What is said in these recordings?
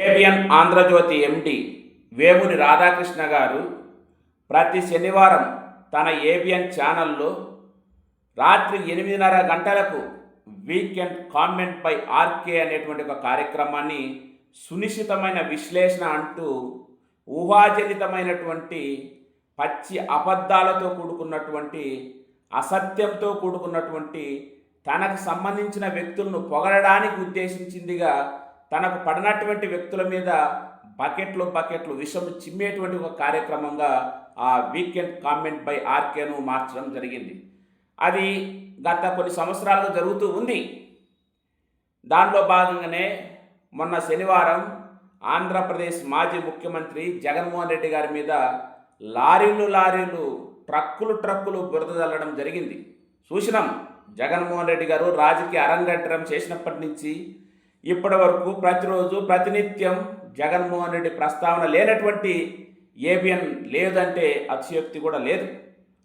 ABN Andhrajyothy MD Vemuri Radhakrishna గారు ప్రతి శనివారం తన ఏబిఎన్ ఛానల్లో రాత్రి ఎనిమిదిన్నర గంటలకు వీకెండ్ కామెంట్పై ఆర్కే అనేటువంటి ఒక కార్యక్రమాన్ని సునిశ్చితమైన విశ్లేషణ అంటూ ఊహాజనితమైనటువంటి పచ్చి అబద్ధాలతో కూడుకున్నటువంటి అసత్యంతో కూడుకున్నటువంటి తనకు సంబంధించిన వ్యక్తులను పొగడడానికి ఉద్దేశించిందిగా తనకు పడినటువంటి వ్యక్తుల మీద బకెట్లు బకెట్లు విషం చిమ్మేటువంటి ఒక కార్యక్రమంగా ఆ వీకెండ్ కామెంట్ బై ఆర్కేను మార్చడం జరిగింది. అది గత కొన్ని సంవత్సరాలుగా జరుగుతూ ఉంది. దానిలో భాగంగానే మొన్న శనివారం ఆంధ్రప్రదేశ్ మాజీ ముఖ్యమంత్రి జగన్మోహన్ రెడ్డి గారి మీద లారీలు లారీలు ట్రక్కులు ట్రక్కులు బురద చల్లడం జరిగింది. చూసినాం. జగన్మోహన్ రెడ్డి గారు రాజకీయ అరంగేట్రం చేసినప్పటి నుంచి ఇప్పటి వరకు ప్రతిరోజు ప్రతినిత్యం జగన్మోహన్ రెడ్డి ప్రస్తావన లేనటువంటి ఏబిఎన్ లేదంటే అతిశయోక్తి కూడా లేదు.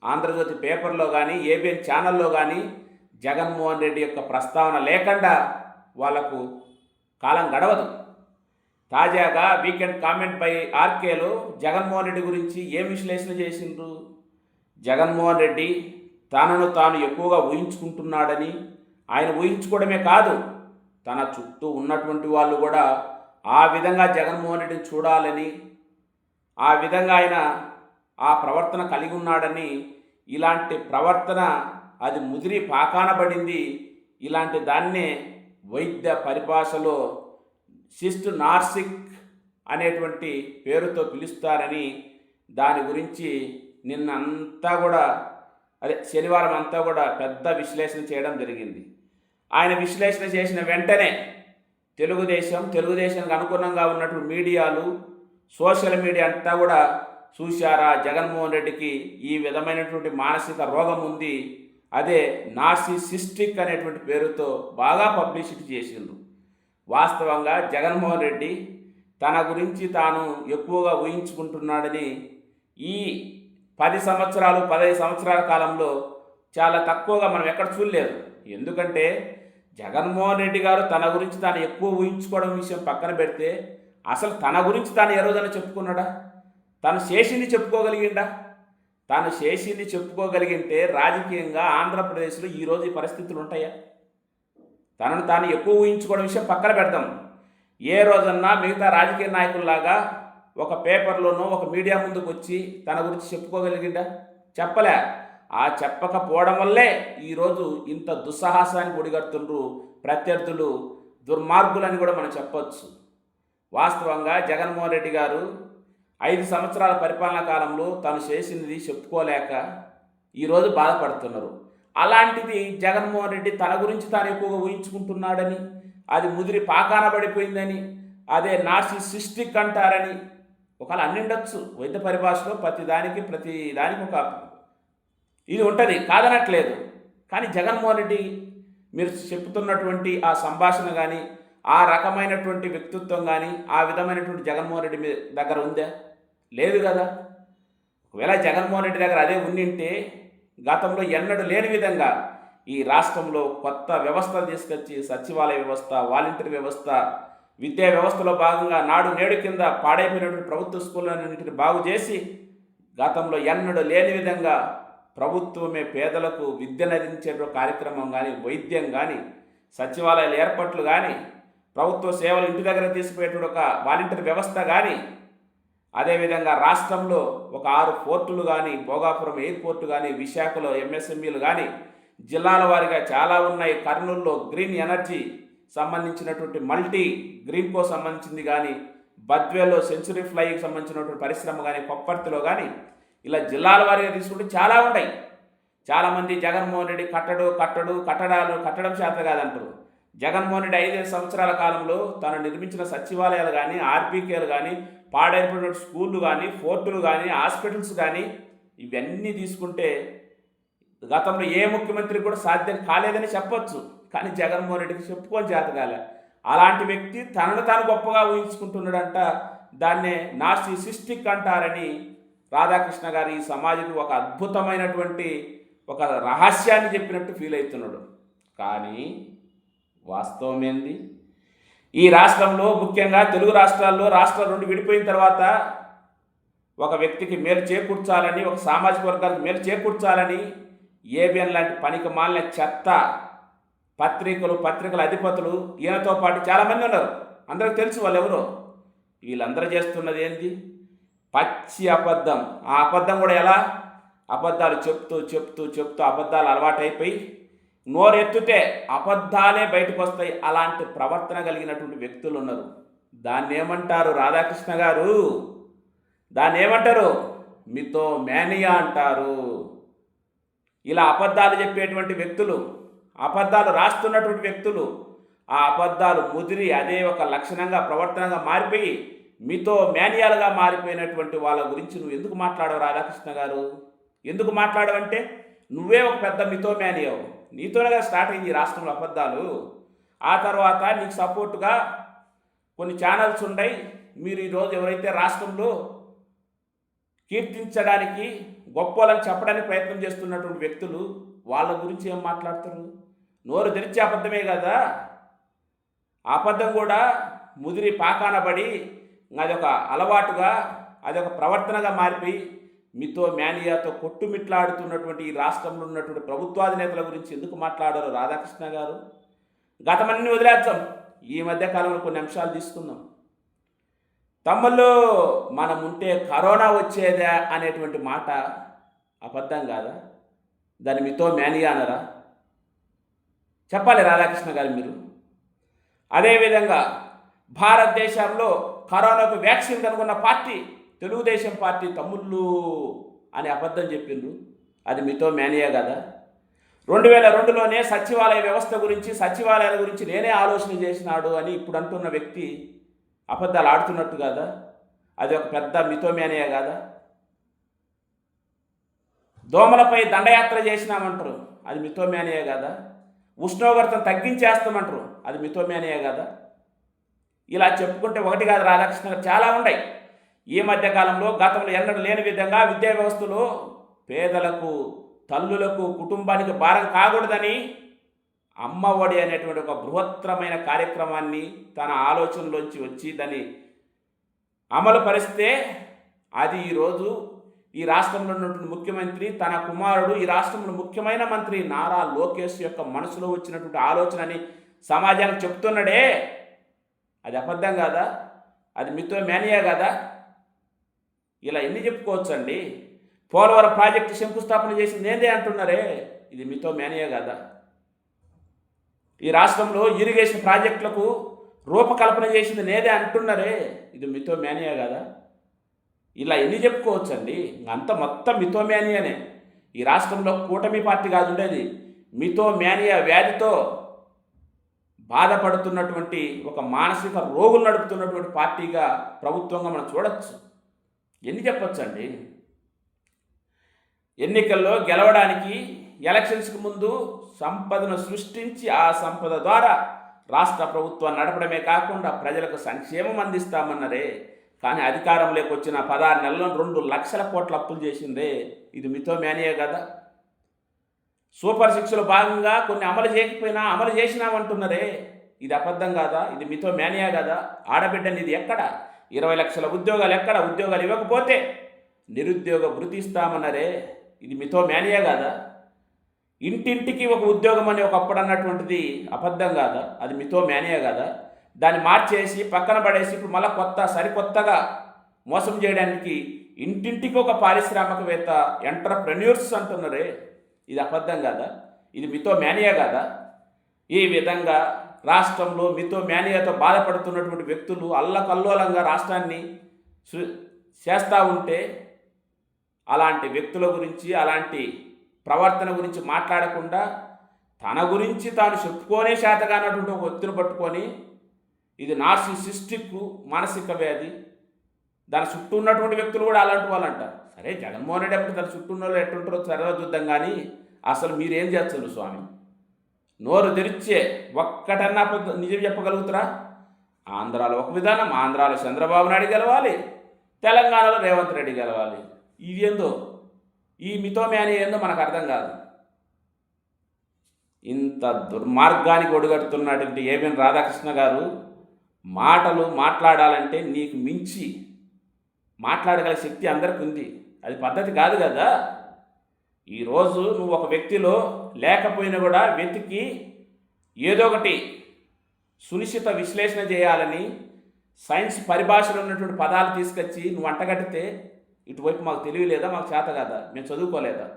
ఆంధ్రజ్యోతి పేపర్లో కానీ ఏబిఎన్ ఛానల్లో కానీ జగన్మోహన్ రెడ్డి యొక్క ప్రస్తావన లేకుండా వాళ్ళకు కాలం గడవదు. తాజాగా వీకెండ్ కామెంట్ పై ఆర్కేలో జగన్మోహన్ రెడ్డి గురించి ఏం విశ్లేషణ చేసిండ్రు? జగన్మోహన్ రెడ్డి తనను తాను ఎక్కువగా ఊహించుకుంటున్నాడని ఆయన ఊహించుకోవడమే కాదు తన చుట్టూ ఉన్నటువంటి వాళ్ళు కూడా ఆ విధంగా జగన్మోహన్ రెడ్డిని చూడాలని ఆ విధంగా ఆయన ఆ ప్రవర్తన కలిగి ఉన్నాడని ఇలాంటి ప్రవర్తన అది ముదిరి పాకాన పడింది. ఇలాంటి దాన్నే వైద్య పరిభాషలో సిస్ట్ నార్సిక్ అనేటువంటి పేరుతో పిలుస్తారని దాని గురించి నిన్న అంతా కూడా అదే శనివారం అంతా కూడా పెద్ద విశ్లేషణ చేయడం జరిగింది. ఆయన విశ్లేషణ చేసిన వెంటనే తెలుగుదేశం తెలుగుదేశానికి అనుగుణంగా ఉన్నటువంటి మీడియాలు సోషల్ మీడియా అంతా కూడా చూశారా? జగన్మోహన్ రెడ్డికి ఈ విధమైనటువంటి మానసిక రోగం ఉంది. అదే నార్సిసిస్టిక్ అనేటువంటి పేరుతో బాగా పబ్లిసిటీ చేసిండ్రు. వాస్తవంగా జగన్మోహన్ రెడ్డి తన గురించి తాను ఎక్కువగా ఊహించుకుంటున్నాడని ఈ పది సంవత్సరాలు పదహైదు సంవత్సరాల కాలంలో చాలా తక్కువగా మనం ఎక్కడ చూడలేదు. ఎందుకంటే జగన్మోహన్ రెడ్డి గారు తన గురించి తాను ఎక్కువ ఊహించుకోవడం విషయం పక్కన పెడితే అసలు తన గురించి తాను ఏ రోజైనా చెప్పుకున్నాడా? తను చేసింది చెప్పుకోగలిగిండా? తాను చేసింది చెప్పుకోగలిగింటే రాజకీయంగా ఆంధ్రప్రదేశ్లో ఈరోజు ఈ పరిస్థితులు ఉంటాయా? తనను తాను ఎక్కువ ఊహించుకోవడం విషయం పక్కన పెడతాం ఏ రోజన్నా మిగతా రాజకీయ నాయకుల్లాగా ఒక పేపర్లోనో ఒక మీడియా ముందుకు వచ్చి తన గురించి చెప్పుకోగలిగిందా చెప్పలే. ఆ చెప్పకపోవడం వల్లే ఈరోజు ఇంత దుస్సాహసానికి ఒడిగడుతుండ్రు ప్రత్యర్థులు దుర్మార్గులని కూడా మనం చెప్పొచ్చు. వాస్తవంగా జగన్మోహన్ రెడ్డి గారు ఐదు సంవత్సరాల పరిపాలనా కాలంలో తను చేసినది చెప్పుకోలేక ఈరోజు బాధపడుతున్నారు. అలాంటిది జగన్మోహన్ రెడ్డి తన గురించి తాను ఎక్కువగా ఊహించుకుంటున్నాడని అది ముదిరి పాకాన పడిపోయిందని అదే నార్సిసిస్టిక్ అంటారని ఒకవేళ అన్నిండొచ్చు. వైద్య పరిభాషలో ప్రతి దానికి ప్రతి దానికి ఒక ఇది ఉంటుంది కాదనట్లేదు. కానీ జగన్మోహన్ రెడ్డి మీరు చెప్తున్నటువంటి ఆ సంభాషణ కానీ ఆ రకమైనటువంటి వ్యక్తిత్వం కానీ ఆ విధమైనటువంటి జగన్మోహన్ రెడ్డి మీ దగ్గర ఉందా? లేదు కదా. ఒకవేళ జగన్మోహన్ రెడ్డి దగ్గర అదే ఉండింటే గతంలో ఎన్నడూ లేని విధంగా ఈ రాష్ట్రంలో కొత్త వ్యవస్థ తీసుకొచ్చి సచివాలయ వ్యవస్థ వాలంటీర్ వ్యవస్థ విద్యా వ్యవస్థలో భాగంగా నాడు నేడు కింద పాడైపోయినటువంటి ప్రభుత్వ స్కూళ్ళన్నింటిని బాగు చేసి గతంలో ఎన్నడూ లేని విధంగా ప్రభుత్వమే పేదలకు విద్యనందించే కార్యక్రమం కానీ వైద్యం కానీ సచివాలయాల ఏర్పాట్లు కానీ ప్రభుత్వ సేవలు ఇంటి దగ్గర తీసుకుపోయేటువంటి ఒక వాలంటీర్ వ్యవస్థ కానీ అదేవిధంగా రాష్ట్రంలో ఒక ఆరు పోర్టులు కానీ భోగాపురం ఎయిర్పోర్టు కానీ విశాఖలో ఎంఎస్ఎంఈలు కానీ జిల్లాల వారిగా చాలా ఉన్నాయి. కర్నూలులో గ్రీన్ ఎనర్జీ సంబంధించినటువంటి మల్టీ గ్రీన్కో సంబంధించింది కానీ బద్వేలో సెంచురీ ఫ్లైకి సంబంధించినటువంటి పరిశ్రమ కానీ కొప్పర్తిలో కానీ ఇలా జిల్లాల వారీగా తీసుకుంటే చాలా ఉంటాయి. చాలామంది జగన్మోహన్ రెడ్డి కట్టడు కట్టడు కట్టడాలు కట్టడం చేత కాదంటారు. జగన్మోహన్ రెడ్డి ఐదైదు సంవత్సరాల కాలంలో తను నిర్మించిన సచివాలయాలు కానీ ఆర్బీకేలు కానీ పాడైపోయిన స్కూళ్ళు కానీ ఫోర్టులు కానీ హాస్పిటల్స్ కానీ ఇవన్నీ తీసుకుంటే గతంలో ఏ ముఖ్యమంత్రి కూడా సాధ్యం కాలేదని చెప్పొచ్చు. కానీ జగన్మోహన్ రెడ్డికి చెప్పుకొని చేతగాలే అలాంటి వ్యక్తి తనను తాను గొప్పగా ఊహించుకుంటున్నాడంట. దాన్నే నార్సిసిస్టిక్ అంటారని రాధాకృష్ణ గారు ఈ సమాజానికి ఒక అద్భుతమైనటువంటి ఒక రహస్యాన్ని చెప్పినట్టు ఫీల్ అవుతున్నాడు. కానీ వాస్తవం ఏంది? ఈ రాష్ట్రంలో ముఖ్యంగా తెలుగు రాష్ట్రాల్లో రాష్ట్రం నుండి విడిపోయిన తర్వాత ఒక వ్యక్తికి మేలు చేకూర్చాలని ఒక సామాజిక వర్గానికి మేలు చేకూర్చాలని ఏబిఎన్ లాంటి పనికి మాలిన చెత్త పత్రికలు పత్రికల అధిపతులు ఈయనతో పాటు చాలామంది ఉన్నారు. అందరికి తెలుసు వాళ్ళు ఎవరో. వీళ్ళందరూ చేస్తున్నది ఏంటి పచ్చి అబద్ధం. ఆ అబద్ధం కూడా ఎలా? అబద్ధాలు చెప్తూ చెప్తూ చెప్తూ అబద్ధాలు అలవాటైపోయి నోరెత్తుతే అబద్ధాలే బయటకు వస్తాయి అలాంటి ప్రవర్తన కలిగినటువంటి వ్యక్తులు ఉన్నారు. దాన్ని ఏమంటారు రాధాకృష్ణ గారు? దాన్ని ఏమంటారు మీతో మేనియా అంటారు. ఇలా అబద్ధాలు చెప్పేటువంటి వ్యక్తులు అబద్ధాలు రాస్తున్నటువంటి వ్యక్తులు ఆ అబద్ధాలు ముదిరి అదే ఒక లక్షణంగా ప్రవర్తనగా మారిపోయి మీతో మేనియాలుగా మారిపోయినటువంటి వాళ్ళ గురించి నువ్వు ఎందుకు మాట్లాడవు రాధాకృష్ణ గారు? ఎందుకు మాట్లాడవంటే నువ్వే ఒక పెద్ద మితో మ్యానియావు నీతోనే స్టార్ట్ అయింది రాష్ట్రంలో అబద్ధాలు. ఆ తర్వాత నీకు సపోర్టుగా కొన్ని ఛానల్స్ ఉన్నాయి మీరు ఈరోజు ఎవరైతే రాష్ట్రంలో కీర్తించడానికి గొప్పలని చెప్పడానికి ప్రయత్నం చేస్తున్నటువంటి వ్యక్తులు వాళ్ళ గురించి ఏం మాట్లాడతారు? నోరు తెరిచే అబద్ధమే కదా. ఆ అబద్ధం కూడా ముదిరి పాకానబడి అదొక అలవాటుగా అదొక ప్రవర్తనగా మారిపోయి మీతో మేనియాతో కొట్టుమిట్లాడుతున్నటువంటి ఈ రాష్ట్రంలో ఉన్నటువంటి ప్రభుత్వాధినేతల గురించి ఎందుకు మాట్లాడారు రాధాకృష్ణ గారు? గతమన్నీ వదిలేద్దాం. ఈ మధ్య కాలంలో కొన్ని అంశాలు తీసుకుందాం. తమ్ముళ్ళు మనం ఉంటే కరోనా వచ్చేదా అనేటువంటి మాట అబద్ధం కాదా? దాన్ని మీతో మేనియా అనరా చెప్పాలి రాధాకృష్ణ గారు మీరు. అదేవిధంగా భారతదేశంలో కరోనాకు వ్యాక్సిన్ కనుగొన్న పార్టీ తెలుగుదేశం పార్టీ తమ్ముళ్ళు అని అబద్ధం చెప్పిండ్రు. అది మీతో మేనియా కదా. రెండు వేల రెండులోనే సచివాలయ వ్యవస్థ గురించి సచివాలయాల గురించి నేనే ఆలోచన చేసినాడు అని ఇప్పుడు అంటున్న వ్యక్తి అబద్ధాలు ఆడుతున్నట్టు కదా. అది ఒక పెద్ద మితోమేనియా కాదా. దోమలపై దండయాత్ర చేసినామంటారు. అది మితోమేనియా కదా. ఉష్ణోగ్రతను తగ్గించేస్తామంటారు. అది మితోమేనియా కదా. ఇలా చెప్పుకుంటే ఒకటి కాదు రాధాకృష్ణ చాలా ఉన్నాయి ఈ మధ్యకాలంలో గతంలో ఎన్నడూ లేని విధంగా విద్యా వ్యవస్థలో పేదలకు తల్లులకు కుటుంబానికి భారం కాకూడదని అమ్మ ఒడి అనేటువంటి ఒక బృహత్తరమైన కార్యక్రమాన్ని తన ఆలోచనలోంచి వచ్చి దాన్ని అమలు పరిస్తే అది ఈరోజు ఈ రాష్ట్రంలో ఉన్నటువంటి ముఖ్యమంత్రి తన కుమారుడు ఈ రాష్ట్రంలో ముఖ్యమైన మంత్రి నారా లోకేష్ యొక్క మనసులో వచ్చినటువంటి ఆలోచనని సమాజానికి చెప్తున్నాడే. అది అబద్ధం కాదా? అది మీతో మేనియా కాదా? ఇలా ఎన్ని చెప్పుకోవచ్చండి? పోలవరం ప్రాజెక్టు శంకుస్థాపన చేసింది ఏందే అంటున్నారే? ఇది మీతో మేనియా కాదా? ఈ రాష్ట్రంలో ఇరిగేషన్ ప్రాజెక్టులకు రూపకల్పన చేసింది నేదే అంటున్నారే? ఇది మితో మేనియా కాదా? ఇలా ఎన్ని చెప్పుకోవచ్చండి? అంత మొత్తం మితో మేనియానే ఈ రాష్ట్రంలో కూటమి పార్టీ కాదు ఉండేది. మితో మేనియా వ్యాధితో బాధపడుతున్నటువంటి ఒక మానసిక రోగులు నడుపుతున్నటువంటి పార్టీగా ప్రభుత్వంగా మనం చూడవచ్చు ఎన్ని చెప్పొచ్చండి? ఎన్నికల్లో గెలవడానికి ఎలక్షన్స్కి ముందు సంపదను సృష్టించి ఆ సంపద ద్వారా రాష్ట్ర ప్రభుత్వాన్ని నడపడమే కాకుండా ప్రజలకు సంక్షేమం అందిస్తామన్నరే కానీ అధికారంలోకి వచ్చిన పదహారు నెలలో రెండు లక్షల కోట్ల అప్పులు చేసిందే. ఇది మితో మేనియే కదా. సూపర్ సిక్స్లో భాగంగా కొన్ని అమలు చేయకపోయినా అమలు చేసినామంటున్నారే ఇది అబద్ధం కాదా? ఇది మితో మేనియా కదా? ఆడబిడ్డని ఇది ఎక్కడ? ఇరవై లక్షల ఉద్యోగాలు ఎక్కడ? ఉద్యోగాలు ఇవ్వకపోతే నిరుద్యోగ భృతి ఇస్తామన్నారే. ఇది మితో మేనియా కాదా? ఇంటింటికి ఒక ఉద్యోగం అని ఒకప్పుడు అన్నటువంటిది అబద్ధం కాదా? అది మితో మేనియా కాదా? దాన్ని మార్చేసి పక్కన పడేసి ఇప్పుడు మళ్ళీ కొత్త సరికొత్తగా మోసం చేయడానికి ఇంటింటికి ఒక పారిశ్రామికవేత్త ఎంటర్ప్రెన్యూర్స్ అంటున్నారే. ఇది అబద్ధం కాదా? ఇది మీతో మేనియా కాదా? ఈ విధంగా రాష్ట్రంలో మీతో మేనియాతో బాధపడుతున్నటువంటి వ్యక్తులు అల్లకల్లోలంగా రాష్ట్రాన్ని చేస్తూ ఉంటే అలాంటి వ్యక్తుల గురించి అలాంటి ప్రవర్తన గురించి మాట్లాడకుండా తన గురించి తాను చెప్పుకోనే శాతగానటువంటి ఒక వ్యక్తిని పట్టుకొని ఇది నార్సిసిస్టిక్ మానసిక వ్యాధి దాని చుట్టూ ఉన్నటువంటి వ్యక్తులు కూడా అలాంటి వాళ్ళు అంటారు సరే జగన్మోహన్ రెడ్డి అప్పుడు దాని చుట్టూ ఉన్న వాళ్ళు ఎట్టుంటారో సరదా చూద్దాం కానీ అసలు మీరేం చేస్తారు స్వామి? నోరు తెరిచే ఒక్కటన్నా నిజం చెప్పగలుగుతారా? ఆంధ్రాలో ఒక విధానం ఆంధ్రాలో చంద్రబాబు నాయుడు గెలవాలి తెలంగాణలో రేవంత్ రెడ్డి గెలవాలి. ఇది ఏందో ఈ మితోమేని ఏందో మనకు అర్థం కాదు. ఇంత దుర్మార్గానికి ఒడిగడుతున్నటువంటి ఏబిఎన్ రాధాకృష్ణ గారు మాటలు మాట్లాడాలంటే నీకు మించి మాట్లాడగల శక్తి అందరికి ఉంది అది పద్ధతి కాదు కదా? ఈరోజు నువ్వు ఒక వ్యక్తిలో లేకపోయినా కూడా వెతికి ఏదో ఒకటి సునిశ్చిత విశ్లేషణ చేయాలని సైన్స్ పరిభాషలో ఉన్నటువంటి పదాలు తీసుకొచ్చి నువ్వు అంటగట్టితే ఇటువైపు మాకు తెలియలేదా మాకు చేత కదా? మేము చదువుకోలేదా?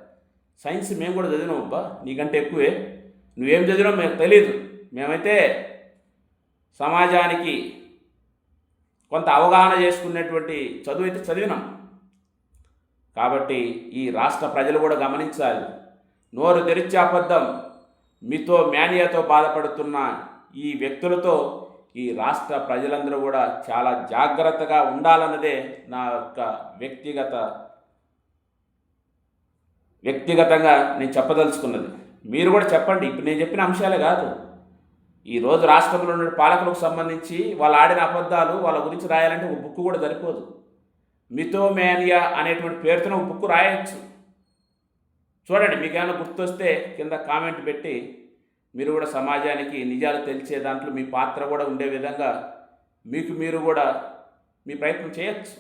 సైన్స్ మేము కూడా చదివినాం అబ్బా. నీకంటే ఎక్కువే. నువ్వేం చదివినావు మేము తెలియదు మేమైతే సమాజానికి కొంత అవగాహన చేసుకునేటువంటి చదువు అయితే చదివినాం. కాబట్టి ఈ రాష్ట్ర ప్రజలు కూడా గమనించాలి. నోరు తెరిచే అబద్ధం మీతో మేనియాతో బాధపడుతున్న ఈ వ్యక్తులతో ఈ రాష్ట్ర ప్రజలందరూ కూడా చాలా జాగ్రత్తగా ఉండాలన్నదే నా యొక్క వ్యక్తిగత వ్యక్తిగతంగా నేను చెప్పదలుచుకున్నది. మీరు కూడా చెప్పండి. ఇప్పుడు నేను చెప్పిన అంశాలే కాదు. ఈరోజు రాష్ట్రంలో ఉన్న పాలకులకు సంబంధించి వాళ్ళు ఆడిన అబద్ధాలు వాళ్ళ గురించి రాయాలంటే ఒక బుక్ కూడా సరిపోదు. మిథోమేనియా అనేటువంటి పేరుతో ఒక బుక్ రాయొచ్చు. చూడండి మీకు ఏమైనా గుర్తొస్తే కింద కామెంట్ పెట్టి మీరు కూడా సమాజానికి నిజాలు తెలిసే దాంట్లో మీ పాత్ర కూడా ఉండే విధంగా మీకు మీరు కూడా మీ ప్రయత్నం చేయొచ్చు.